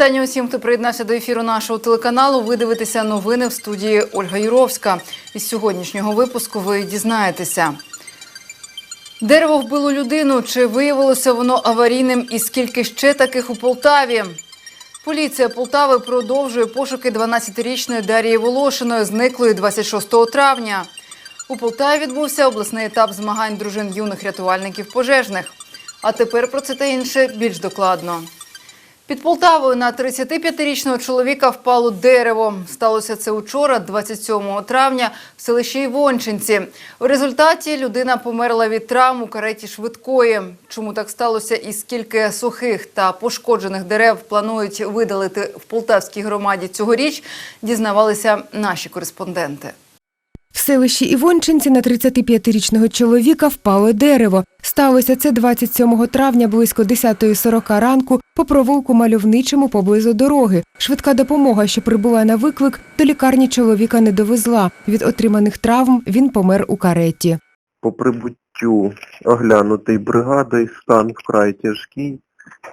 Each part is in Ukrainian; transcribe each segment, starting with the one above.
вітання усім, хто приєднався до ефіру нашого телеканалу. Ви дивитеся новини в студії Ольга Юровська. Із сьогоднішнього випуску ви дізнаєтеся. Дерево вбило людину. Чи виявилося воно аварійним і скільки ще таких у Полтаві? Поліція Полтави продовжує пошуки 12-річної Дарії Волошиної, зниклої 26 травня. У Полтаві відбувся обласний етап змагань дружин юних рятувальників пожежних. А тепер про це та інше більш докладно. Під Полтавою на 35-річного чоловіка впало дерево. Сталося це учора, 27 травня, в селищі Івончинці. У результаті людина померла від травм у кареті швидкої. Чому так сталося і скільки сухих та пошкоджених дерев планують видалити в полтавській громаді цьогоріч, дізнавалися наші кореспонденти. В селищі Івончинці на 35-річного чоловіка впало дерево. Сталося це 27 травня близько 10.40 ранку по провулку мальовничому поблизу дороги. Швидка допомога, що прибула на виклик, до лікарні чоловіка не довезла. Від отриманих травм він помер у кареті. по прибуттю оглянутий бригадою стан вкрай тяжкий.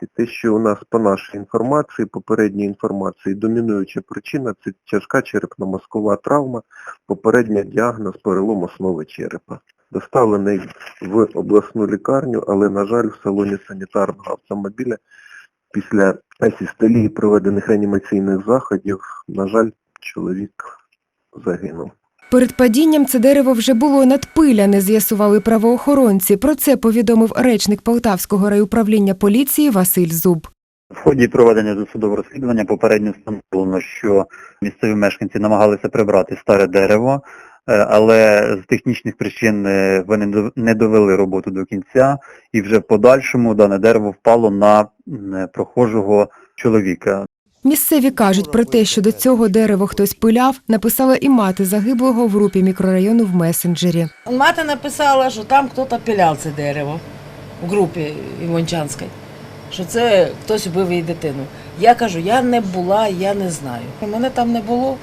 І те, що у нас по нашій інформації, попередній інформації, домінуюча причина це тяжка черепно-мозкова травма, попередня діагноз перелом основи черепа. Доставлений в обласну лікарню, але, на жаль, в салоні санітарного автомобіля після асістолії проведених реанімаційних заходів, на жаль, чоловік загинув. Перед падінням це дерево вже було надпиляне, з'ясували правоохоронці. Про це повідомив речник Полтавського райуправління поліції Василь Зуб. В ході проведення досудового розслідування попередньо встановлено, що місцеві мешканці намагалися прибрати старе дерево, е, але з технічних причин е, вони не довели роботу до кінця, і вже в подальшому дане дерево впало на е, прохожого чоловіка. Місцеві кажуть про те, що до цього дерева хтось пиляв, написала і мати загиблого в групі мікрорайону в месенджері. Мати написала, що там хтось пиляв це дерево в групі Івончанській, що це хтось вбив її дитину. Я кажу, я не була, я не знаю. Мене там не було.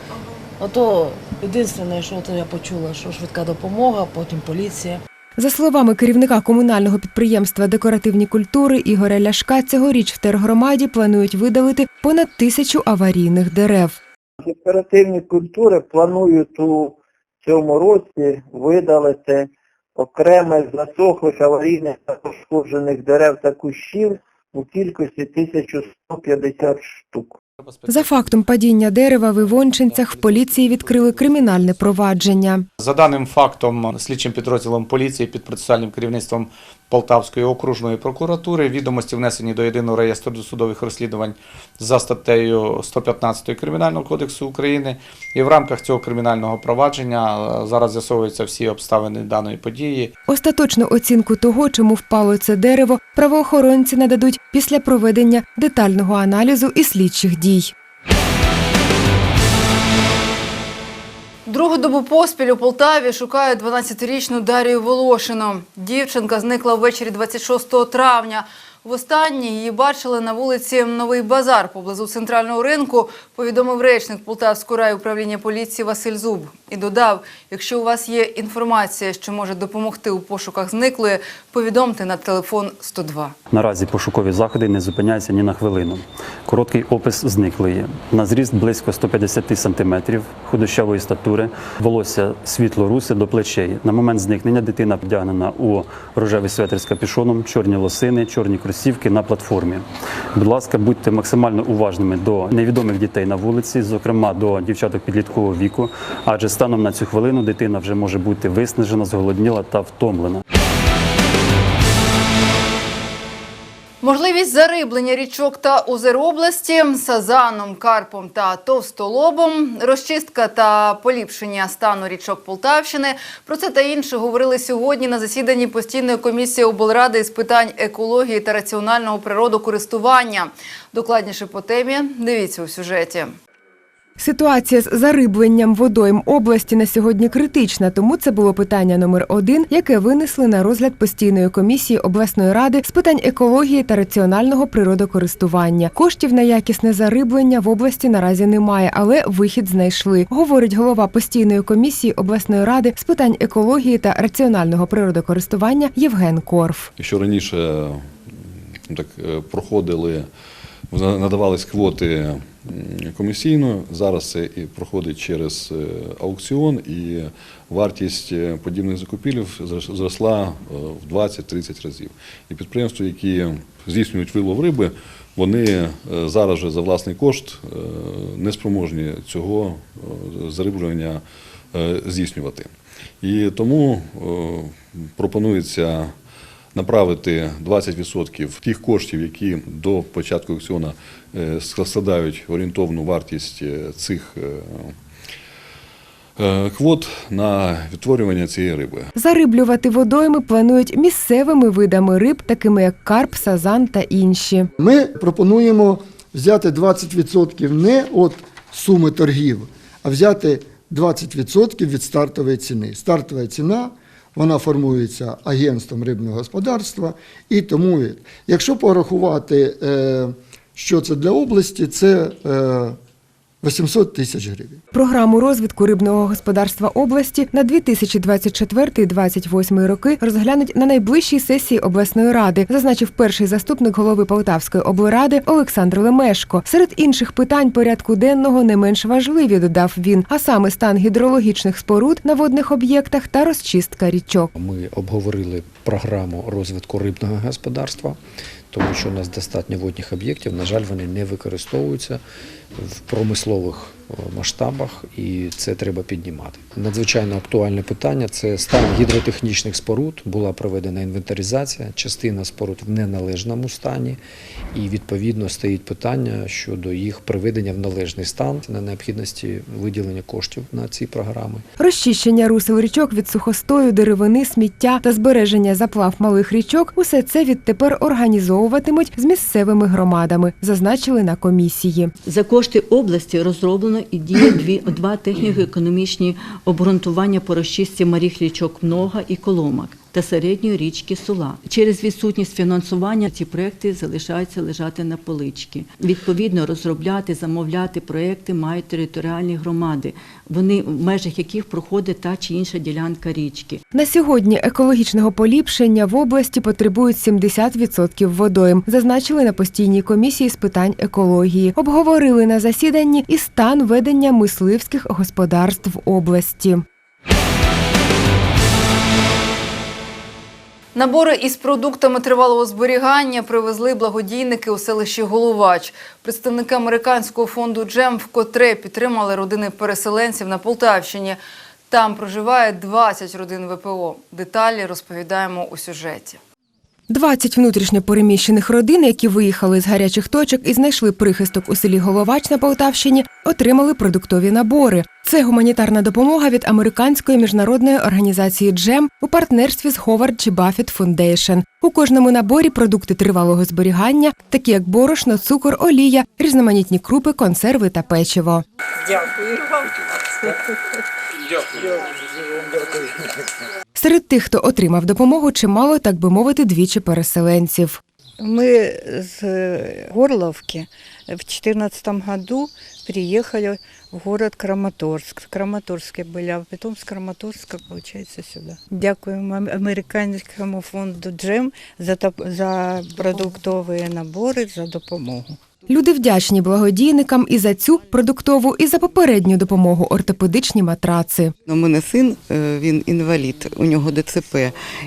Ото єдине, що я почула, що швидка допомога, потім поліція. За словами керівника комунального підприємства декоративні культури Ігоря Ляшка, цьогоріч в тергромаді планують видалити понад тисячу аварійних дерев. Декоративні культури планують у цьому році видалити окремих засохлих аварійних та пошкоджених дерев та кущів у кількості 1150 штук. За фактом падіння дерева в Івончинцях в поліції відкрили кримінальне провадження. За даним фактом, слідчим підрозділом поліції під процесуальним керівництвом Полтавської окружної прокуратури відомості внесені до єдиного реєстру досудових розслідувань за статтею 115 Кримінального кодексу України. І в рамках цього кримінального провадження е, зараз з'ясовуються всі обставини даної події. Остаточну оцінку того, чому впало це дерево, правоохоронці нададуть після проведення детального аналізу і слідчих дій. Другу добу поспіль у Полтаві шукають 12-річну Дарію Волошину. Дівчинка зникла ввечері 26 травня. Востаннє її бачили на вулиці Новий Базар поблизу центрального ринку, повідомив речник Полтавського райуправління поліції Василь Зуб. І додав, якщо у вас є інформація, що може допомогти у пошуках зниклої, повідомте на телефон 102. Наразі пошукові заходи не зупиняються ні на хвилину. Короткий опис зниклої. На зріст близько 150 см, худощавої статури, волосся світло-русе до плечей. На момент зникнення дитина вдягнена у рожевий светр з капюшоном, чорні лосини, чорні кросівки на платформі. Будь ласка, будьте максимально уважними до невідомих дітей на вулиці, зокрема до дівчаток підліткового віку, адже станом на цю хвилину дитина вже може бути виснажена, зголодніла та втомлена. Можливість зариблення річок та озер області сазаном, карпом та товстолобом, розчистка та поліпшення стану річок Полтавщини. Про це та інше говорили сьогодні на засіданні постійної комісії облради з питань екології та раціонального природокористування. Докладніше по темі дивіться у сюжеті. Ситуація з зарибленням водойм області на сьогодні критична, тому це було питання номер один, яке винесли на розгляд постійної комісії обласної ради з питань екології та раціонального природокористування. Коштів на якісне зариблення в області наразі немає, але вихід знайшли. Говорить голова постійної комісії обласної ради з питань екології та раціонального природокористування Євген Корф. Якщо раніше так, е, проходили надавались квоти комісійно. Зараз це і проходить через е, аукціон, і вартість е, подібних закупівель зрос- зросла е, в 20-30 разів. І підприємства, які здійснюють вилов риби, вони зараз вже за власний кошт не спроможні цього зариблювання здійснювати. І тому пропонується направити 20% тих коштів, які до початку аукціону е, складають орієнтовну вартість е, цих е, квот на відтворювання цієї риби. Зариблювати водойми планують місцевими видами риб, такими як карп, сазан та інші. Ми пропонуємо взяти 20% не від суми торгів, а взяти 20% від стартової ціни. Стартова ціна вона формується агентством рибного господарства. І тому, якщо порахувати, е, що це для області, це е, 800 тисяч гривень. Програму розвитку рибного господарства області на 2024-2028 роки розглянуть на найближчій сесії обласної ради, зазначив перший заступник голови Полтавської облради Олександр Лемешко. Серед інших питань порядку денного не менш важливі, додав він, а саме стан гідрологічних споруд на водних об'єктах та розчистка річок. Ми обговорили програму розвитку рибного господарства, тому що у нас достатньо водних об'єктів. На жаль, вони не використовуються в промислових е, масштабах, і це треба піднімати. Надзвичайно актуальне питання це стан гідротехнічних споруд. Була проведена інвентаризація, частина споруд в неналежному стані, і відповідно стоїть питання щодо їх приведення в належний стан на необхідності виділення коштів на ці програми. Розчищення русел річок від сухостою, деревини, сміття та збереження заплав малих річок усе це відтепер організовуватимуть з місцевими громадами, зазначили на комісії. Кошти області розроблено і діє дві, два техніко-економічні обґрунтування по розчистці Маріхлічок Много і Коломак та середньої річки Сула. Через відсутність фінансування ці проекти залишаються лежати на полички. Відповідно, розробляти, замовляти проекти мають територіальні громади, вони в межах яких проходить та чи інша ділянка річки. На сьогодні екологічного поліпшення в області потребують 70% водойм, зазначили на постійній комісії з питань екології. Обговорили на засіданні і стан ведення мисливських господарств області. Набори із продуктами тривалого зберігання привезли благодійники у селищі Головач. Представники американського фонду Джем вкотре підтримали родини переселенців на Полтавщині. Там проживає 20 родин ВПО. Деталі розповідаємо у сюжеті. 20 внутрішньо переміщених родин, які виїхали з гарячих точок і знайшли прихисток у селі Головач на Полтавщині, отримали продуктові набори. Це гуманітарна допомога від американської міжнародної організації Джем у партнерстві з Howard G. Buffett Foundation. У кожному наборі продукти тривалого зберігання, такі як борошно, цукор, олія, різноманітні крупи, консерви та печиво. Серед тих, хто отримав допомогу, чимало, так би мовити, двічі переселенців. Мы с Горловки в 2014 году приехали в город Краматорск. В Краматорске были, а потом с Краматорска, получается, сюда. Дякуємо американському фонду Джем за, за продуктові набори, за допомогу. Люди вдячні благодійникам і за цю продуктову, і за попередню допомогу ортопедичні матраци. У мене син, е, він інвалід, у нього ДЦП,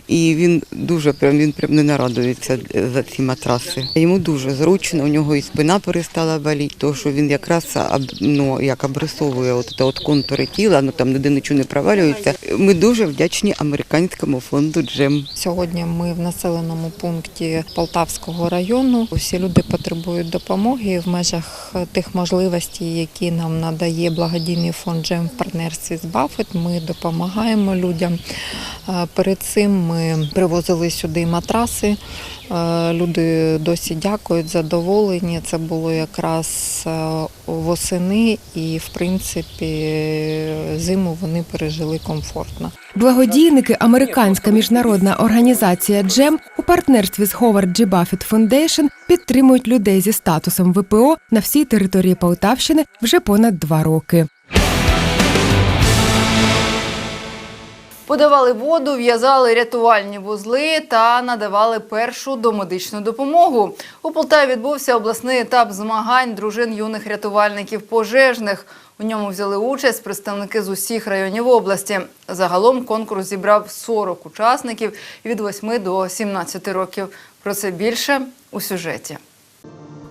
і він дуже прям він прям не нарадується за ці матраси. Йому дуже зручно, у нього і спина перестала боліти, тому що він якраз ну, як обрисовує от, от контури тіла, ну там ніде нічого не провалюється. Ми дуже вдячні американському фонду Джем. Сьогодні ми в населеному пункті Полтавського району. Усі люди потребують допомоги в межах тих можливостей, які нам надає благодійний фонд Джем в партнерстві з Баффет. Ми допомагаємо людям. Е, Перед цим ми привозили сюди матраси. Е, Люди досі дякують, задоволені. Це було якраз е, восени, і в принципі зиму вони пережили комфортно. Благодійники американська міжнародна організація Джем у партнерстві з Howard G. Buffett Foundation підтримують людей зі статусом ВПО на всій території Полтавщини вже понад два роки. Подавали воду, в'язали рятувальні вузли та надавали першу домедичну допомогу. У Полтаві відбувся обласний етап змагань дружин юних рятувальників пожежних. У ньому взяли участь представники з усіх районів області. Загалом конкурс зібрав 40 учасників від 8 до 17 років. Про це більше у сюжеті.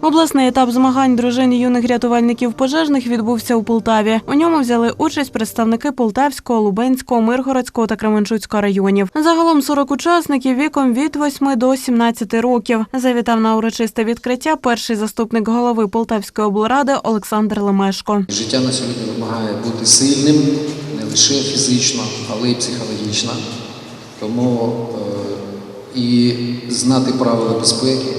Обласний етап змагань дружин юних рятувальників пожежних відбувся у Полтаві. У ньому взяли участь представники Полтавського, Лубенського, Миргородського та Кременчуцького районів. Загалом 40 учасників віком від 8 до 17 років. Завітав на урочисте відкриття перший заступник голови Полтавської облради Олександр Лемешко. Життя на сьогодні вимагає бути сильним не лише фізично, але й психологічно. Тому е, і знати правила безпеки,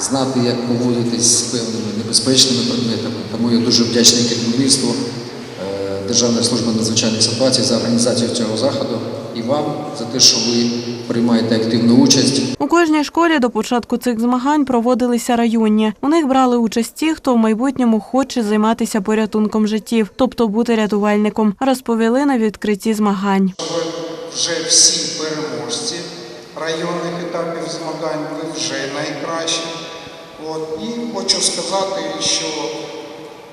знати, як поводитись з певними небезпечними предметами. Тому я дуже вдячний керівництву е, Державної служби надзвичайних ситуацій за організацію цього заходу і вам за те, що ви приймаєте активну участь. У кожній школі до початку цих змагань проводилися районні. У них брали участь ті, хто в майбутньому хоче займатися порятунком життів, тобто бути рятувальником, розповіли на відкритті змагань. вже всі переможці районних етапів змагань, ви вже найкращі. От. І хочу сказати, що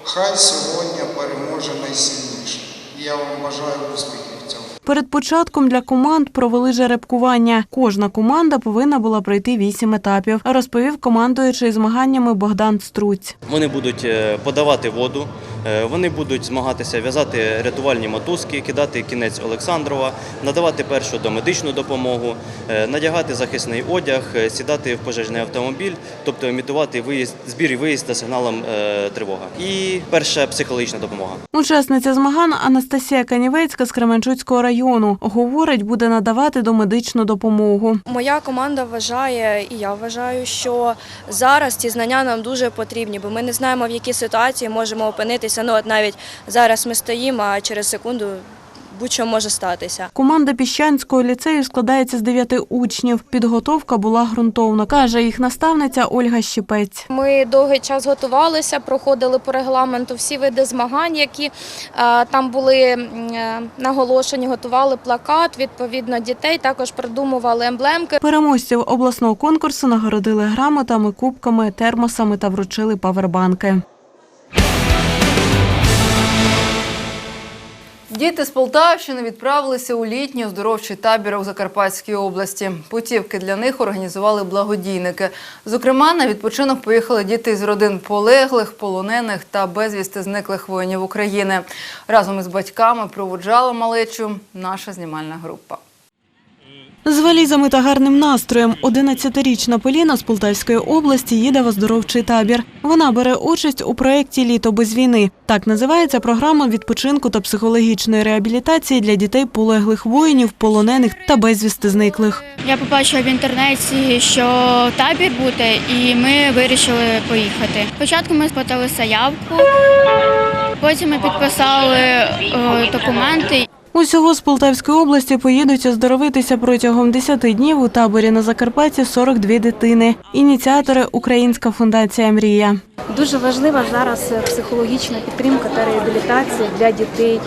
хай сьогодні переможе найсильніший. Я вам бажаю успіхів. Перед початком для команд провели жеребкування. Кожна команда повинна була пройти вісім етапів, розповів командуючий змаганнями Богдан Струць. Вони будуть е, подавати воду, вони будуть змагатися в'язати рятувальні мотузки, кидати кінець Олександрова, надавати першу домедичну допомогу, е, надягати захисний одяг, е, сідати в пожежний автомобіль, тобто імітувати виїзд, збір і виїзд за сигналом е, тривога. І перша психологічна допомога. Учасниця змагань Анастасія Канівецька з Кременчуцького району говорить, буде надавати домедичну допомогу. Моя команда вважає, і я вважаю, що зараз ці знання нам дуже потрібні, бо ми не знаємо, в якій ситуації можемо опинитися. Ну, от навіть зараз ми стоїмо, а через секунду будь-що може статися. Команда Піщанського ліцею складається з дев'яти учнів. Підготовка була ґрунтовна, каже їх наставниця Ольга Щепець. Ми довгий час готувалися, проходили по регламенту всі види змагань, які е, там були е, наголошені, готували плакат. Відповідно, дітей також придумували емблемки. Переможців обласного конкурсу нагородили грамотами, кубками, термосами та вручили павербанки. Діти з Полтавщини відправилися у літній оздоровчий табір у Закарпатській області. Путівки для них організували благодійники. Зокрема, на відпочинок поїхали діти з родин полеглих, полонених та безвісти зниклих воїнів України. Разом із батьками проводжала малечу наша знімальна група. З валізами та гарним настроєм 11-річна Поліна з Полтавської області їде в оздоровчий табір. Вона бере участь у проєкті Літо без війни. Так називається програма відпочинку та психологічної реабілітації для дітей полеглих воїнів, полонених та безвісти зниклих. Я побачила в інтернеті, що табір буде, і ми вирішили поїхати. Спочатку ми сплатили заявку, потім ми підписали е, документи. Усього з Полтавської області поїдуть оздоровитися протягом 10 днів у таборі на Закарпатті 42 дитини. Ініціатори Українська фундація Мрія. Дуже важлива зараз психологічна підтримка та реабілітація для дітей,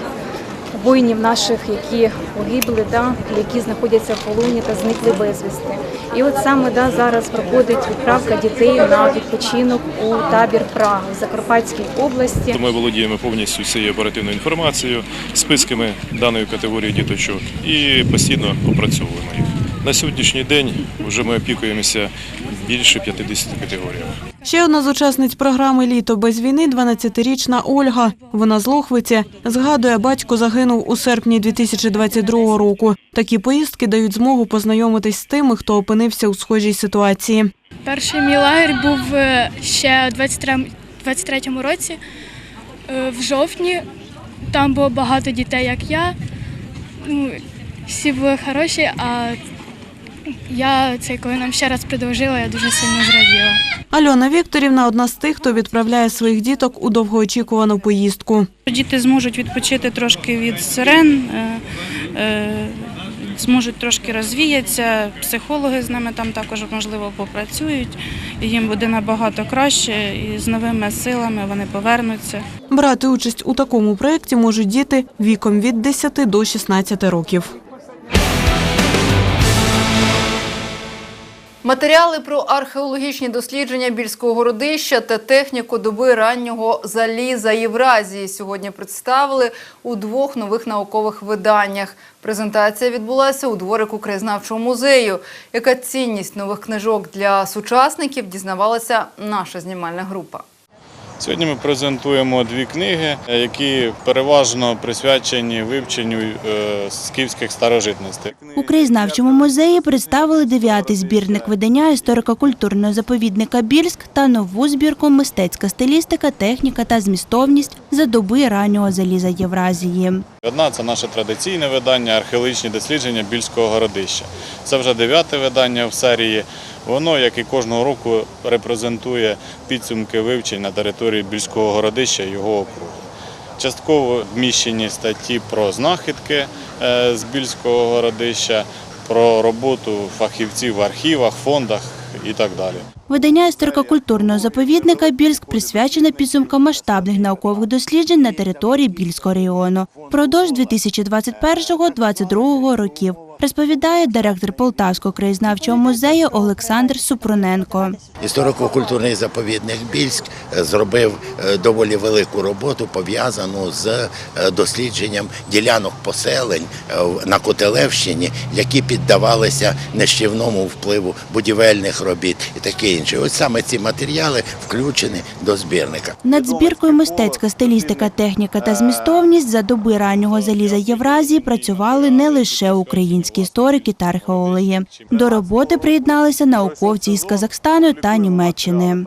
воїнів наших, які погибли, да, які знаходяться в полоні та зникли безвісти. І от саме да, зараз проходить відправка дітей на відпочинок у табір Прага в Закарпатській області. Ми володіємо повністю цією оперативною інформацією, списками даної категорії діточок і постійно опрацьовуємо їх. На сьогоднішній день вже ми опікуємося більше 50 категоріями. Ще одна з учасниць програми Літо без війни 12-річна Ольга. Вона з Лохвиці. Згадує, батько загинув у серпні 2022 року. Такі поїздки дають змогу познайомитись з тими, хто опинився у схожій ситуації. Перший мій лагерь був е, ще у 23-му році, е, в жовтні. Там було багато дітей, як я. Ну, всі були хороші, а я це коли нам ще раз продовжила, я дуже сильно зраділа. Альона Вікторівна одна з тих, хто відправляє своїх діток у довгоочікувану поїздку. Діти зможуть відпочити трошки від сирен, е, е, зможуть трошки розвіятися. Психологи з ними там також можливо попрацюють. Їм буде набагато краще і з новими силами вони повернуться. Брати участь у такому проєкті можуть діти віком від 10 до 16 років. Матеріали про археологічні дослідження більського городища та техніку доби раннього заліза Євразії сьогодні представили у двох нових наукових виданнях. Презентація відбулася у дворику краєзнавчого музею. Яка цінність нових книжок для сучасників дізнавалася наша знімальна група. Сьогодні ми презентуємо дві книги, які переважно присвячені вивченню е, скіфських старожитностей. У краєзнавчому музеї представили дев'ятий збірник видання історико-культурного заповідника Більськ та нову збірку Мистецька стилістика, техніка та змістовність за доби раннього заліза Євразії. Одна це наше традиційне видання археологічні дослідження більського городища. Це вже дев'яте видання в серії. Воно, як і кожного року, репрезентує підсумки вивчень на території більського городища його округу. Частково вміщені статті про знахідки е, з більського городища, про роботу фахівців в архівах, фондах і так далі. Видання історико-культурного заповідника Більськ присвячене підсумкам масштабних наукових досліджень на території Більського регіону впродовж 2021-2022 років. Розповідає директор Полтавського краєзнавчого музею Олександр Супруненко. Історико-культурний заповідник Більськ е, зробив е, доволі велику роботу пов'язану з е, дослідженням ділянок поселень на Котелевщині, які піддавалися нищівному впливу будівельних робіт і таке інше. Ось саме ці матеріали включені до збірника. Над збіркою мистецька стилістика, техніка та змістовність за доби раннього заліза Євразії працювали не лише українські історики та археологи. До роботи приєдналися науковці із Казахстану та Німеччини.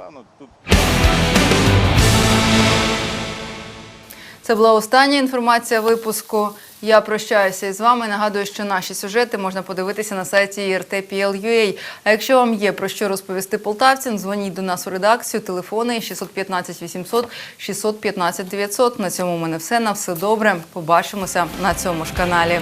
Це була остання інформація випуску. Я прощаюся із вами. Нагадую, що наші сюжети можна подивитися на сайті IRT.PL.UA. А якщо вам є про що розповісти полтавцям, дзвоніть до нас у редакцію. Телефони 615 800 615 900. На цьому в мене все. На все добре. Побачимося на цьому ж каналі.